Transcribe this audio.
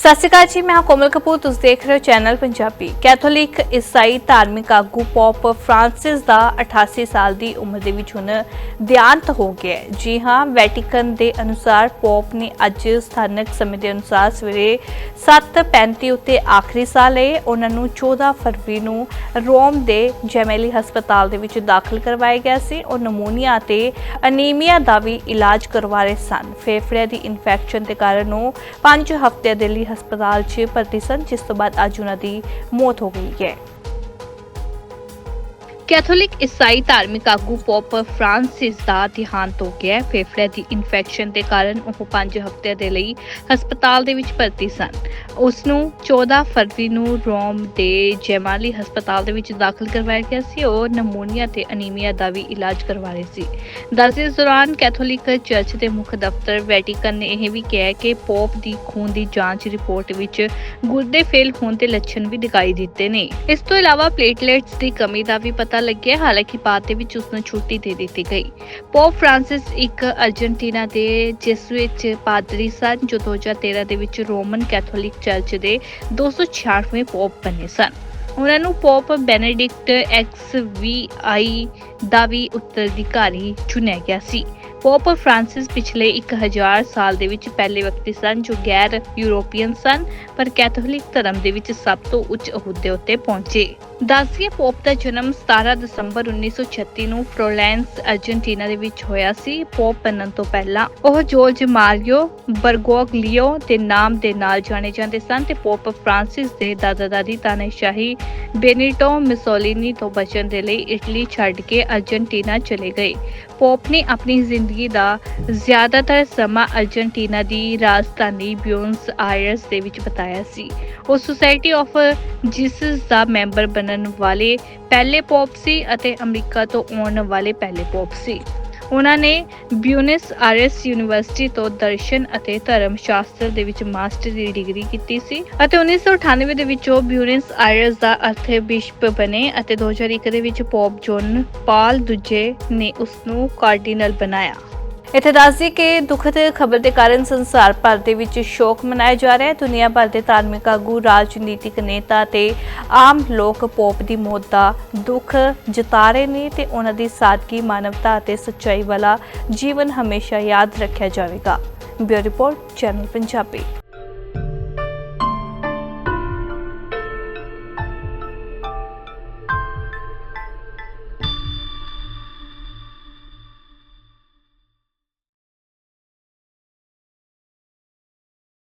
ਸਤਿ ਸ਼੍ਰੀ ਅਕਾਲ ਜੀ, ਮੈਂ ਹਾਂ ਕੋਮਲ ਕਪੂਰ, ਤੁਸੀਂ ਦੇਖ ਰਹੇ ਹੋ ਚੈਨਲ ਪੰਜਾਬੀ। ਕੈਥੋਲਿਕ ਈਸਾਈ ਧਾਰਮਿਕ ਆਗੂ ਪੋਪ ਫ੍ਰਾਂਸਿਸ ਦਾ 88 ਸਾਲ ਦੀ ਉਮਰ ਦੇ ਵਿੱਚ ਹੁਣ ਦੇਹਾਂਤ ਹੋ ਗਿਆ ਹੈ। ਜੀ ਹਾਂ, ਵੈਟੀਕਨ ਦੇ ਅਨੁਸਾਰ ਪੋਪ ਨੇ ਅੱਜ ਸਥਾਨਕ ਸਮੇਂ ਦੇ ਅਨੁਸਾਰ ਸਵੇਰੇ 7:35 ਉੱਤੇ ਆਖਰੀ ਸਾਹ ਲਏ। ਉਹਨਾਂ ਨੂੰ 14 ਫਰਵਰੀ ਨੂੰ ਰੋਮ ਦੇ ਜੈਮੇਲੀ ਹਸਪਤਾਲ ਦੇ ਵਿੱਚ ਦਾਖਲ ਕਰਵਾਇਆ ਗਿਆ ਸੀ। ਉਹ ਨਮੂਨੀਆ ਅਤੇ ਅਨੀਮੀਆ ਦਾ ਵੀ ਇਲਾਜ ਕਰਵਾ ਰਹੇ ਸਨ। ਫੇਫੜਿਆਂ ਦੀ ਇਨਫੈਕਸ਼ਨ ਦੇ ਕਾਰਨ ਉਹ 5 ਹਫ਼ਤੇ ਦੇ ਲਈ ਹਸਪਤਾਲ 'ਚ ਭਰਤੀ ਸਨ ਜਿਸ ਤੋਂ ਬਾਅਦ ਅੱਜ ਉਹਨਾਂ ਦੀ ਮੌਤ ਹੋ ਗਈ ਹੈ। ਕੈਥੋਲਿਕ ਈਸਾਈ ਧਾਰਮਿਕ ਆਗੂ ਪੋਪ ਫ੍ਰਾਂਸਿਸ ਦਾ ਦੇਹਾਂਤ ਹੋ ਗਿਆ ਹੈ। ਫੇਫੜਿਆਂ ਦੀ ਇਨਫੈਕਸ਼ਨ ਦੇ ਕਾਰਨ ਉਹ 5 ਹਫ਼ਤਿਆਂ ਦੇ ਲਈ ਹਸਪਤਾਲ ਦੇ ਵਿੱਚ ਭਰਤੀ ਸਨ। ਉਸ ਨੂੰ 14 ਫਰਵਰੀ ਨੂੰ ਰੋਮ ਦੇ ਜੈਮਾਲੀ ਹਸਪਤਾਲ ਦੇ ਵਿੱਚ ਦਾਖਲ ਕਰਵਾਇਆ ਗਿਆ ਸੀ। ਉਹ ਨਮੂਨੀਆ ਤੇ ਅਨੀਮੀਆ ਦਾ ਵੀ ਇਲਾਜ ਕਰਵਾ ਰਹੇ ਸੀ। ਦਰਸ ਇਸ ਦੌਰਾਨ ਕੈਥੋਲਿਕ ਚਰਚ ਦੇ ਮੁੱਖ ਦਫ਼ਤਰ ਵੈਟੀਕਨ ਨੇ ਇਹ ਵੀ ਕਿਹਾ ਕਿ ਪੋਪ ਦੀ ਖੂਨ ਦੀ ਜਾਂਚ ਰਿਪੋਰਟ ਵਿੱਚ ਗੁਰਦੇ ਫੇਲ ਹੋਣ ਦੇ ਲੱਛਣ ਵੀ ਦਿਖਾਈ ਦਿੱਤੇ ਨੇ। ਇਸ ਤੋਂ ਇਲਾਵਾ ਪਲੇਟਲੇਟਸ ਦੀ ਕਮੀ ਦਾ ਵੀ ਪਤਾ ਲੱਗਿਆ, ਹਾਲਾਂਕਿ ਬਾਅਦ ਦੇ ਵਿੱਚ ਉਸ ਨੂੰ ਛੁੱਟੀ ਦੇ ਦਿੱਤੀ ਗਈ। ਪੋਪ ਫ੍ਰਾਂਸਿਸ ਇੱਕ ਅਰਜਨਟੀਨਾ ਦੇ ਜੈਸੂਇਟ ਪਾਦਰੀ ਸਨ, ਜੋ 2013 ਦੇ ਵਿੱਚ ਰੋਮਨ ਕੈਥੋਲਿਕ ਚਰਚ ਦੇ 266ਵੇਂ ਪੋਪ ਬਣੇ ਸਨ। ਉਹਨਾਂ ਨੂੰ Pope Benedict X V I ਦਾ ਵੀ ਉੱਤਰਾਧਿਕਾਰੀ ਚੁਣਿਆ ਗਿਆ ਸੀ। ਪੋਪ ਫ੍ਰਾਂਸਿਸ ਪਿਛਲੇ 1000 ਸਾਲ ਦੇ ਵਿੱਚ ਪਹਿਲੇ ਵਿਅਕਤੀ ਸਨ ਜੋ ਗੈਰ ਯੂਰੋਪੀਅਨ ਸਨ, ਪਰ ਕੈਥੋਲਿਕ ਧਰਮ ਦੇ ਵਿੱਚ ਸਭ ਤੋਂ ਉੱਚ ਅਹੁਦੇ ਉੱਤੇ ਪਹੁੰਚੇ। ਦੱਸੀਏ ਪੋਪ ਦਾ ਜਨਮ 17 ਦਸੰਬਰ 1936 ਨੂੰ ਫਲੋਰੈਂਸ, ਅਰਜਨਟੀਨਾ ਦੇ ਵਿੱਚ ਹੋਇਆ ਸੀ। ਪੋਪ ਬਣਨ ਤੋਂ ਪਹਿਲਾਂ ਉਹ ਜੋਰਜ ਮਾਰੀਓ ਬਰਗੋਗਲੀਓ ਦੇ ਨਾਮ ਦੇ ਨਾਲ ਜਾਣੇ ਜਾਂਦੇ ਸਨ ਤੇ ਪੋਪ ਫ੍ਰਾਂਸਿਸ ਦੇ ਦਾਦਾ ਦਾਦੀ ਤਾਨੇਸ਼ਾਹੀ ਬੇਨੀਟੋ ਮਿਸੋਲੀਨੀ ਤੋਂ ਬਚਣ ਦੇ ਲਈ ਇਟਲੀ ਛੱਡ ਕੇ ਅਰਜਨਟੀਨਾ ਚਲੇ ਗਏ। ਪੋਪ ਨੇ ਆਪਣੀ ਜ਼ਿੰਦਗੀ ਦਾ ਜ਼ਿਆਦਾਤਰ ਸਮਾਂ ਅਰਜਨਟੀਨਾ ਦੀ ਰਾਜਧਾਨੀ ਬਿਊਨਸ ਆਇਰਸ ਦੇ ਵਿੱਚ ਬਿਤਾਇਆ ਸੀ। ਉਹ ਸੁਸਾਇਟੀ ਆਫ ਜੀਸਸ ਦਾ ਮੈਂਬਰ ਬਣਨ ਵਾਲੇ ਪਹਿਲੇ ਪੋਪ ਸੀ ਅਤੇ ਅਮਰੀਕਾ ਤੋਂ ਆਉਣ ਵਾਲੇ ਪਹਿਲੇ ਪੋਪ ਸੀ। ਉਹਨਾਂ ਨੇ ਬਿਊਨਸ ਆਇਰਸ ਯੂਨੀਵਰਸਿਟੀ ਤੋਂ ਦਰਸ਼ਨ ਅਤੇ ਧਰਮ ਸ਼ਾਸਤਰ ਦੇ ਵਿੱਚ ਮਾਸਟਰ ਦੀ ਡਿਗਰੀ ਕੀਤੀ ਸੀ ਅਤੇ 1998 ਦੇ ਵਿੱਚ ਉਹ ਬਿਊਨਸ ਆਇਰਸ ਦਾ ਅਰਥ ਬਿਸ਼ਪ ਬਣੇ ਅਤੇ 2001 ਦੇ ਵਿੱਚ ਪੋਪ ਜੋਨ ਪਾਲ ਦੂਜੇ ਨੇ ਉਸ ਨੂੰ ਕਾਰਡੀਨਲ ਬਣਾਇਆ। ਇੱਥੇ ਦੱਸਦੀ ਕਿ ਦੁਖਦ ਖਬਰ ਦੇ ਕਾਰਨ ਸੰਸਾਰ ਭਰ ਦੇ ਵਿੱਚ ਸ਼ੋਕ ਮਨਾਇਆ ਜਾ ਰਿਹਾ ਹੈ। ਦੁਨੀਆ ਭਰ ਦੇ ਧਾਰਮਿਕ ਆਗੂ, ਰਾਜਨੀਤਿਕ ਨੇਤਾ ਤੇ ਆਮ ਲੋਕ ਪੋਪ ਦੀ ਮੌਤ ਦਾ ਦੁੱਖ ਜਤਾ ਰਹੇ ਨੇ ਤੇ ਉਹਨਾਂ ਦੀ ਸਾਦਗੀ, ਮਾਨਵਤਾ ਅਤੇ ਸੱਚਾਈ ਵਾਲਾ ਜੀਵਨ ਹਮੇਸ਼ਾ ਯਾਦ ਰੱਖਿਆ ਜਾਵੇਗਾ। Bureau report, channel Punjabi.